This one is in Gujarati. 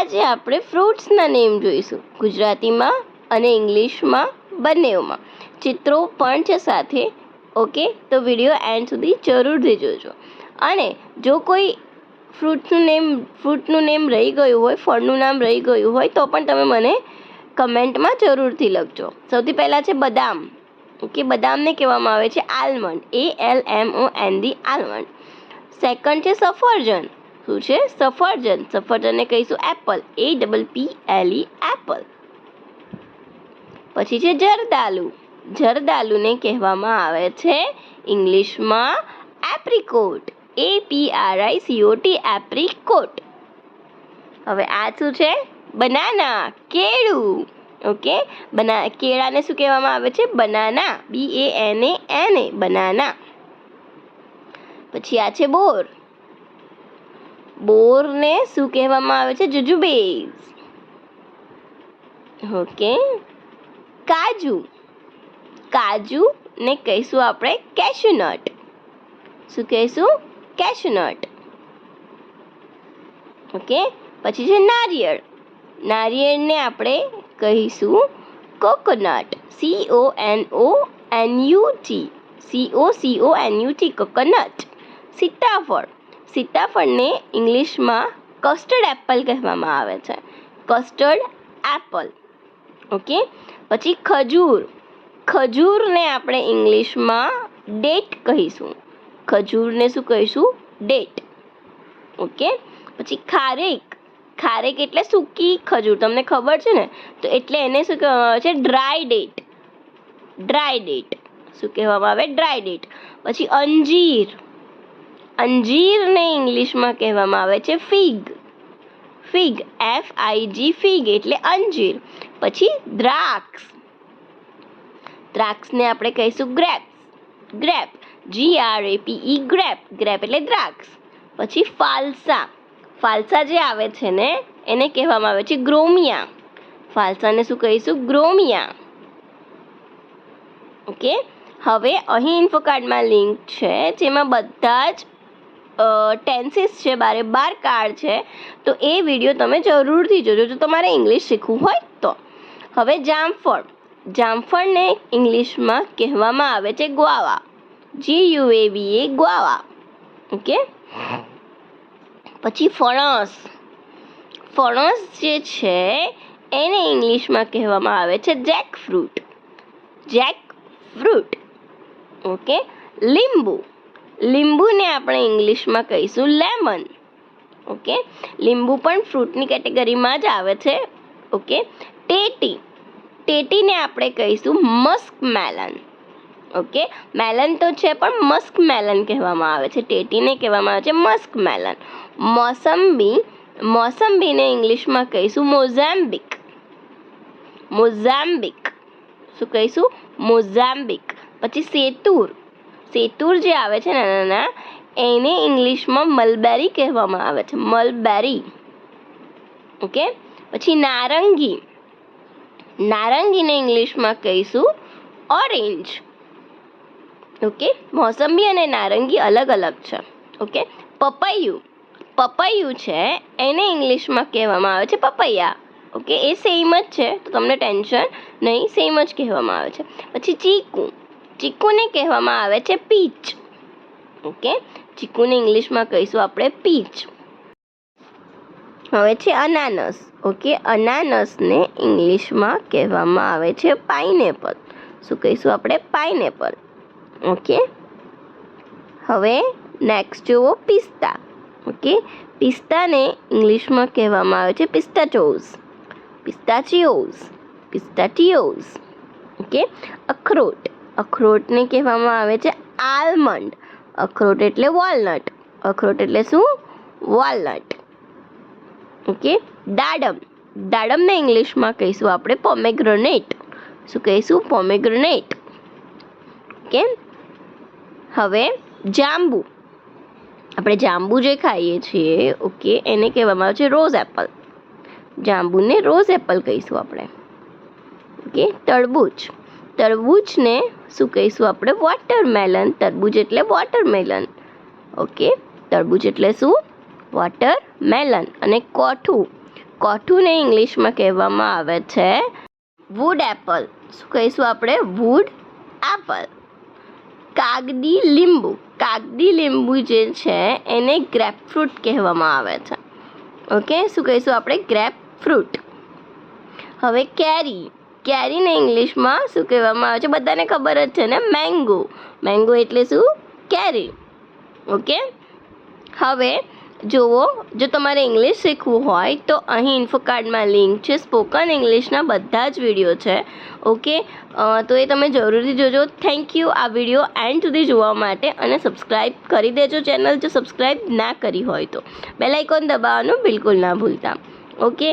આજે આપણે ફ્રૂટ્સના નેમ જોઈશું. ગુજરાતીમાં અને ઇંગ્લિશમાં બંનેઓમાં. ચિત્રો પણ છે સાથે. ઓકે? તો વીડિયો એન્ડ સુધી જરૂરથી જોજો. અને જો કોઈ ફ્રૂટનું નેમ ફ્રૂટનું નેમ રહી ગયું હોય, ફળનું નામ રહી ગયું હોય, તો પણ તમે મને કમેન્ટમાં જરૂરથી લખજો. સૌથી પહેલાં છે બદામ. ઓકે? બદામને કહેવામાં આવે છે almond. A L M O N D almond. Second છે સફરજન. શું છે? સફરજન. સફરજનને કહીશું apple. A double P L E apple. પછી છે જરદાલુ. જરદાલુને કહેવામાં આવે છે ઇંગ્લિશમાં apricot. A P R I C O apricot. હવે આ શું છે? બનાના. કેળું. ઓકે? બના, કેળાને શું કહેવામાં આવે છે? Banana. B A N A N A. Banana. પછી આ છે બોર. બોરને શું કહેવામાં આવે છે? જુજુબેઝ. ઓકે. કાજુ. કાજુ ને કહીશું આપણે કેશ્યુનટ શું કહીશું? Cashew nut okay. પછી છે નારિયેળ. નારિયેળને આપણે કહીશું coconut. C O N O N U T C O C O N U T coconut. સીતાફળ. સીતાફળને ઇંગ્લિશમાં કસ્ટર્ડ એપલ કહેવામાં આવે છે. Custard apple okay? પછી ખજૂર. ખજૂરને આપણે ઇંગ્લિશમાં ડેટ કહીશું. ખજૂરને શું કહીશું? Date okay? પછી ખારેક. ખારેક એટલે સૂકી ખજૂર. તમને ખબર છે ને? તો એટલે એને શું કહેવામાં આવે છે? ડ્રાય ડેટ ડ્રાય ડેટ શું કહેવામાં આવે? ડ્રાય ડેટ પછી અંજીર. અંજીરને ઇંગ્લિશમાં કહેવામાં આવે છે fig. Fig F I G fig એટલે અંજીર. પછી દ્રાક્ષ. દ્રાક્ષને આપણે કહીશું grapes. Grape G R A P grape. Grape એટલે દ્રાક્ષ. પછી ફાલસા. ફાલસા જે આવે છે ને, એને કહેવામાં આવે છે ગ્રોમિયા. ફાલસાને શું કહીશું? ગ્રોમિયા. ઓકે? હવે અહીં ઇન્ફો કાર્ડમાં લિંક છે, જેમાં બધા જ ટેન્સીસ છે, બારે બાર કાર્ડ છે, તો એ વીડિયો તમે જરૂરથી જોજો. જો તમારે ઇંગ્લિશ શીખવું હોય તો. હવે જામફળ. જામફળને ઇંગ્લિશમાં કહેવામાં આવે છે ગ્વાવા જી યુ એ વી એ ગ્વાવા ઓકે? પછી ફણસ. ફણસ જે છે, એને ઇંગ્લિશમાં કહેવામાં આવે છે jackfruit jackfruit okay? લીંબુ. લીંબુને આપણે ઇંગ્લિશમાં કહીશું લેમન. ઓકે? લીંબુ પણ ફ્રૂટની કેટેગરીમાં જ આવે છે. ઓકે? ટેટી. ટેટીને આપણે કહીશું મસ્ક મેલન. ઓકે? મેલન તો છે પણ મસ્ક મેલન કહેવામાં આવે છે. ટેટીને કહેવામાં આવે છે મસ્ક મેલન. મોસંબી. મોસંબીને ઇંગ્લિશમાં કહીશું મોઝામ્બિક. મોઝામ્બિક. શું કહીશું? મોઝામ્બિક. પછી સેતુર. સેતુર જે આવે છે નાના નાના, એને ઇંગ્લિશમાં મલબેરી કહેવામાં આવે છે. મલબેરી. ઓકે? પછી નારંગી. નારંગીને ઇંગ્લિશમાં કહીશું ઓરેન્જ. ઓકે? મોસંબી અને નારંગી અલગ અલગ છે. ઓકે? પપૈયું. પપૈયું છે, એને ઇંગ્લિશમાં કહેવામાં આવે છે પપૈયા. ઓકે? એ સેમ જ છે, તો તમને ટેન્શન નહીં સેમ જ કહેવામાં આવે છે. પછી ચીકુ. ચીકુને કહેવામાં આવે છે પીચ. ઓકે? ચીકુને ઇંગ્લિશમાં કહીશું આપણે પીચ. હવે છે અનાનસ. ઓકે? અનાનસને ઇંગ્લિશમાં કહેવામાં આવે છે પાઇનેપલ. શું કહીશું આપણે? પાઇનેપલ. ઓકે? હવે નેક્સ્ટ જુઓ પિસ્તા. ઓકે? પિસ્તાને ઇંગ્લિશમાં કહેવામાં આવે છે પિસ્તાચોઝ પિસ્તાચિયોઝ પિસ્તાટિયોઝ ઓકે? અખરોટ. અખરોટને કહેવામાં આવે છે આલમંડ. અખરોટ એટલે વોલનટ. અખરોટ એટલે શું? વોલનટ. ઓકે? દાડમ. દાડમને ઇંગ્લિશમાં કહીશું આપણે પોમેગ્રેનેટ. શું કહીશું? પોમેગ્રેનેટ. ઓકે? હવે જાંબુ. આપણે જાંબુ જે ખાઈએ છીએ, ઓકે, એને કહેવામાં આવે છે રોઝ એપલ. જાંબુને રોઝ એપલ કહીશું આપણે. ઓકે? તરબૂચ. તરબૂચને શું કહીશું આપણે? વોટરમેલન તરબૂચ એટલે વોટરમેલન ઓકે? તરબૂચ એટલે શું? વોટરમેલન અને કોઠું. કોઠુંને ઇંગ્લિશમાં કહેવામાં આવે છે વુડ એપલ શું કહીશું આપણે? વુડ એપલ કાગદી લીંબુ. કાગદી લીંબુ જે છે એને ગ્રેપફ્રૂટ કહેવામાં આવે છે. ઓકે? શું કહીશું આપણે? ગ્રેપ ફ્રૂટ હવે કેરી. કેરીને ઇંગ્લિશમાં શું કહેવામાં આવે છે? બધાને ખબર જ છે ને મેંગો મેંગો એટલે શું? કેરી. ઓકે? હવે જુઓ, જો તમારે ઇંગ્લિશ શીખવું હોય તો અહીં ઇન્ફો લિંક છે સ્પોકન ઇંગ્લિશના બધા જ વીડિયો છે. ઓકે? તો એ તમે જરૂરથી જોજો. થેન્ક યુ આ વીડિયો એન્ડ સુધી જોવા માટે અને સબસ્ક્રાઈબ કરી દેજો ચેનલ જો સબસ્ક્રાઈબ ના કરી હોય તો. બેલ આઇકોન દબાવવાનું બિલકુલ ના ભૂલતા. ઓકે?